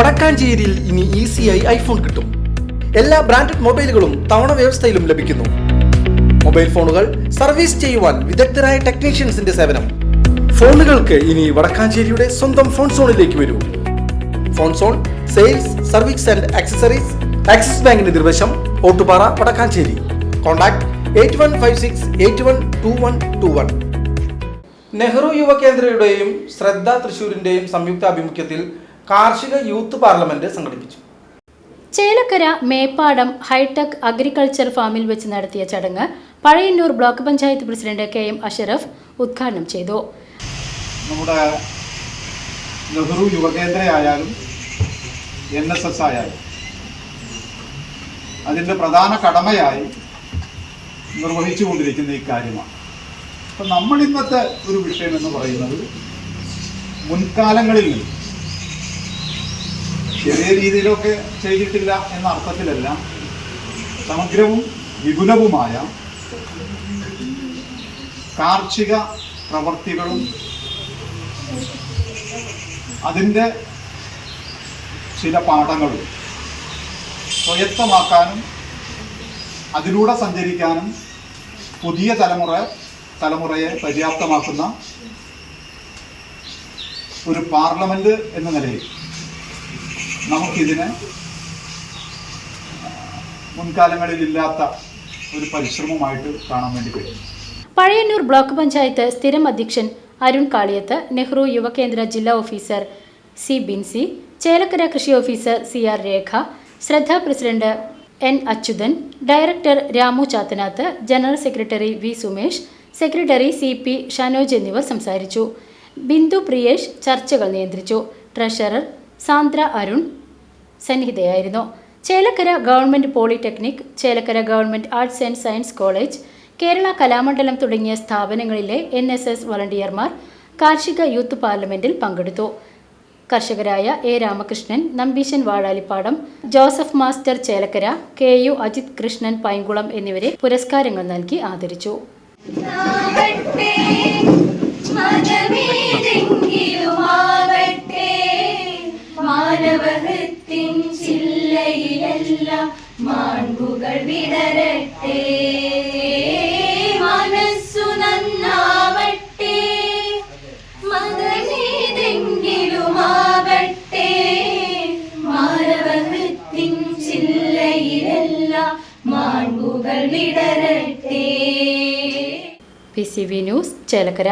വടക്കാഞ്ചേരിയിൽ ഇനി ഈസിയായി ഐഫോൺ കിട്ടും. എല്ലാ ബ്രാൻഡഡ് മൊബൈലുകളും തവണ വ്യവസ്ഥയിലും ലഭിക്കുന്നു. മൊബൈൽ ഫോണുകൾ സർവീസ് ചെയ്യുവാൻ വിദഗ്ധരായ ടെക്നീഷ്യൻസിന്റെ സേവനം. ഫോണുകൾക്ക് ഇനി വടക്കാഞ്ചേരിയുടെ സ്വന്തം ഫോൺ സോണിലേക്ക് വരൂ. Phone zone sales service and accessories Axis ബാങ്കിന്റെ നിർവശം Ottupara Vadakkanchery. Contact eight one five six eight one two one two one Nehru Yuva കേന്ദ്രയുടെയും ശ്രദ്ധ തൃശൂരിന്റെയും സംയുക്ത ആഭിമുഖ്യത്തിൽ കാർഷിക യൂത്ത് പാർലമെന്റ് സംഘടിപ്പിച്ചു. ചേലക്കര മേപ്പാടം ഹൈടെക് അഗ്രികൾച്ചർ ഫാമിൽ വെച്ച് നടത്തിയ ചടങ്ങ് Pazhayannur block panchayat president K M Ashraf ഉദ്ഘാടനം ചെയ്തു. നമ്മുടെ നെഹ്റു യുവകേന്ദ്രയായാലും എൻ എസ് എസ് ആയാലും അതിന്റെ പ്രധാന കടമയായി നിർവഹിച്ചു കൊണ്ടിരിക്കുന്ന ഈ കാര്യമാണ്. അപ്പം നമ്മൾ ഇന്നത്തെ ഒരു വിഷയം എന്ന് പറയുന്നത് മുൻകാലങ്ങളിൽ നിന്ന് ചെറിയ രീതിയിലൊക്കെ ചെയ്തിട്ടില്ല എന്ന അർത്ഥത്തിലല്ല സമഗ്രവും വിപുലവുമായ കാർഷിക പ്രവർത്തികളും അതിന്റെ ചില പാഠങ്ങളും സ്വയത്തമാക്കാനും അതിലൂടെ സഞ്ചരിക്കാനും പുതിയ തലമുറ തലമുറയെ പര്യാപ്തമാക്കുന്ന ഒരു പാർലമെന്റ് എന്ന നിലയിൽ നമുക്കിതിനെ മുൻകാലങ്ങളിൽ ഇല്ലാത്ത ഒരു പരിശ്രമമായിട്ട് കാണാൻ വേണ്ടി കഴിയും പഴയന്നൂർ ബ്ലോക്ക് പഞ്ചായത്ത് സ്ഥിരം അധ്യക്ഷൻ അരുൺ കാളിയത്ത് നെഹ്റു യുവകേന്ദ്ര ജില്ലാ ഓഫീസർ സി ബിൻസി ചേലക്കര കൃഷി officer C R Rekha Shraddha president N Achuthan director Ramu Chathanath general secretary V Sumesh secretary C P Shanoj എന്നിവർ സംസാരിച്ചു. ബിന്ദു പ്രിയേഷ് ചർച്ചകൾ നിയന്ത്രിച്ചു. Treasurer Sandra Arun സന്നിഹിതയായിരുന്നു. Chelakkara government polytechnic Chelakkara government arts and science college Kerala Kalamandalam തുടങ്ങിയ സ്ഥാപനങ്ങളിലെ N S S വളണ്ടിയർമാർ കാർഷിക youth പാർലമെന്റിൽ പങ്കെടുത്തു. കർഷകരായ A Ramakrishnan Nambeesan Vazhalippadam Joseph master Chelakkara K U Ajith Krishnan Painkulam എന്നിവരെ പുരസ്കാരങ്ങൾ നൽകി ആദരിച്ചു. ചില്ലയിലെല്ലാം മാൺപുകൾ വിടരട്ടെ. മനസ്സു നന്നാവട്ടെ. മതമേതെങ്കിലുമാവട്ടെ മാനവഹൃത്തിൻ ചില്ലയിലെല്ലാം. മാൺപുകൾ വിടരട്ടെ. P C V news Chelakkara.